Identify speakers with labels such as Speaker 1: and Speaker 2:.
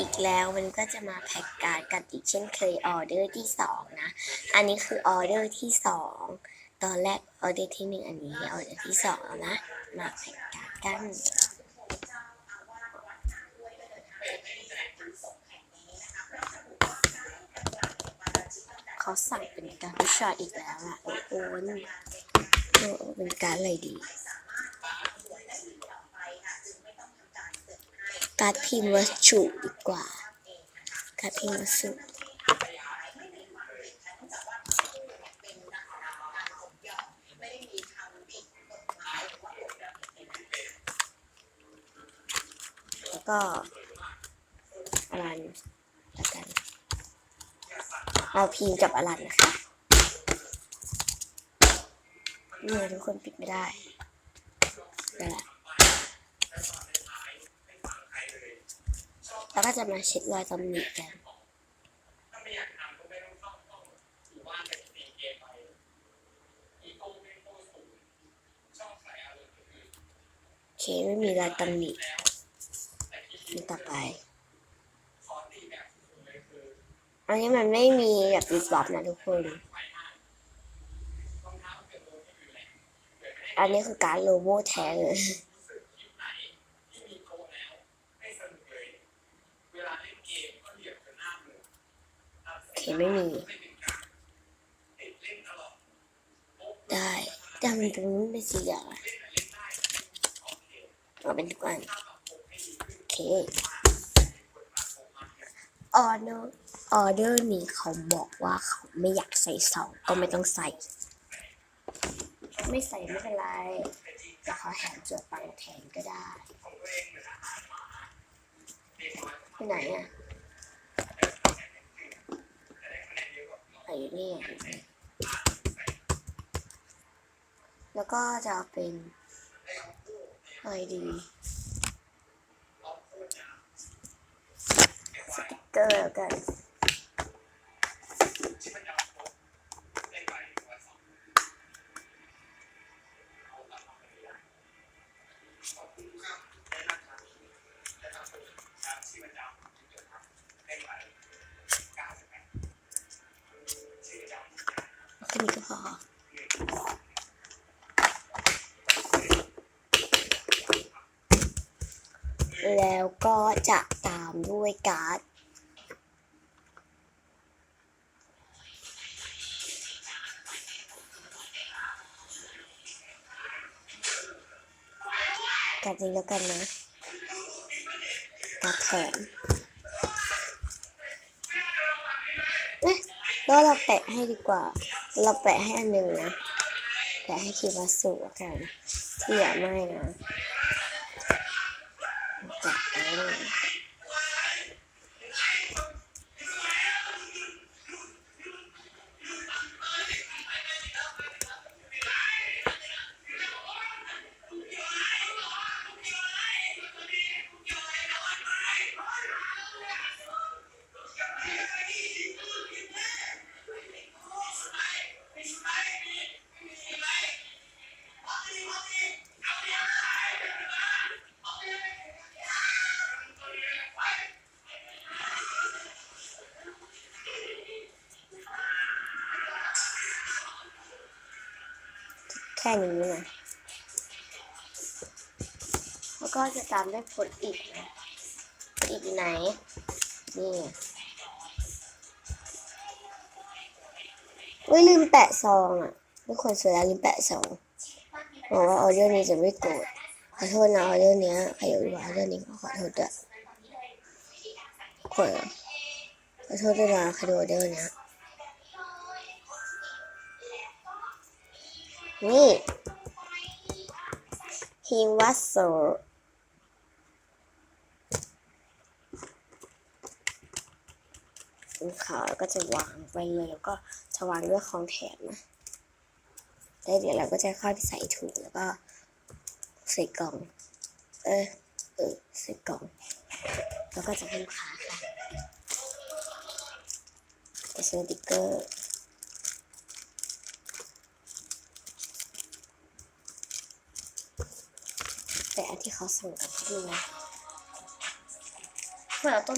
Speaker 1: อีกแล้วมันก็จะมาแพ็กการ์ดกันอีกเช่นเคยออเดอร์ที่สองนะ อันนี้คือออเดอร์ที่สองตอนแรกออเดอร์ที่หนึ่งอันนี้ออเดอร์ที่สองแล้วนะมาแพ็กการ์ดกันเขาสั่งเป็นการ์ดช็อตอีกแล้วอะโอ้โหโอ้เป็นการอะไรดี การพิมพ์วัสดุดีกว่า การพิมพ์วัสดุแล้วก็อลันแล้วกันเอาพิมพ์กับอลันนะคะเนี่ยทุกคนปิดไม่ได้นั่นแหละ แล้วก็จะมาเช็ดรอยตำหนิกันโอเคไม่มีรอยตำหนินี่ต่อไป อันนี้มันไม่มีแบบรีสอร์ทนะทุกคน อันนี้คือการโลโก้แท้เลย โอ เคไม่มี ได้แต่มันเป็นมันเป็นสีเหลืองเอาเป็นทุกอันโอเคออเดอร์ออเดอร์นี้เขาบอกว่าเขาไม่อยากใส่สองก็ไม่ต้องใส่ ไม่ใส่ไม่เป็นไรแต่เขาแถมจวดปังแทนก็ได้ไปไหนอะไห นี่แล้วก็จะเป็นอะไรดีสติกเกอร์แล้วกัน แค่นี้ก็พอแล้วก็จะตามด้วยการ์ดการ์ดนี้แล้วกันนะการ์ดแถมเอ๊ะแล้วเราแปะให้ดีกว่า เราแปะให้อันหนึ่งนะ แปะให้คีย์วัสุกันที่อย่าไม่นะแปะไป แค่นี้นะแล้วก็จะตามด้วยผลอีกนะอีกไหน นี่อุ้ยลืมแปะซองอะทุกคนสียแล้วลืมแปะซองหวังว่าออเดอร์นี้จะไม่โกรธขอโทษนะออเดอร์เนี้ยใครอยู่ว่าออเดอร์นี้ก็ขอโทษด้วยขอขอโทษด้วยนะใครดูออเดอร์เนี้ นี่ทีมวัสโซสีขาวก็จะวางไปเลยแล้วก็จะวางด้วยของแถมนะแล้วเดี๋ยวเราก็จะเข้าไปใส่ถุงแล้วก็ใส่กล่อง เออเออใส่กล่อง แล้วก็จะให้ลูกค้าค่ะจะซื้อสติ๊กเกอร์ แต่อัน ที่เขาส่งกับที่นะเพื่อเราต้อง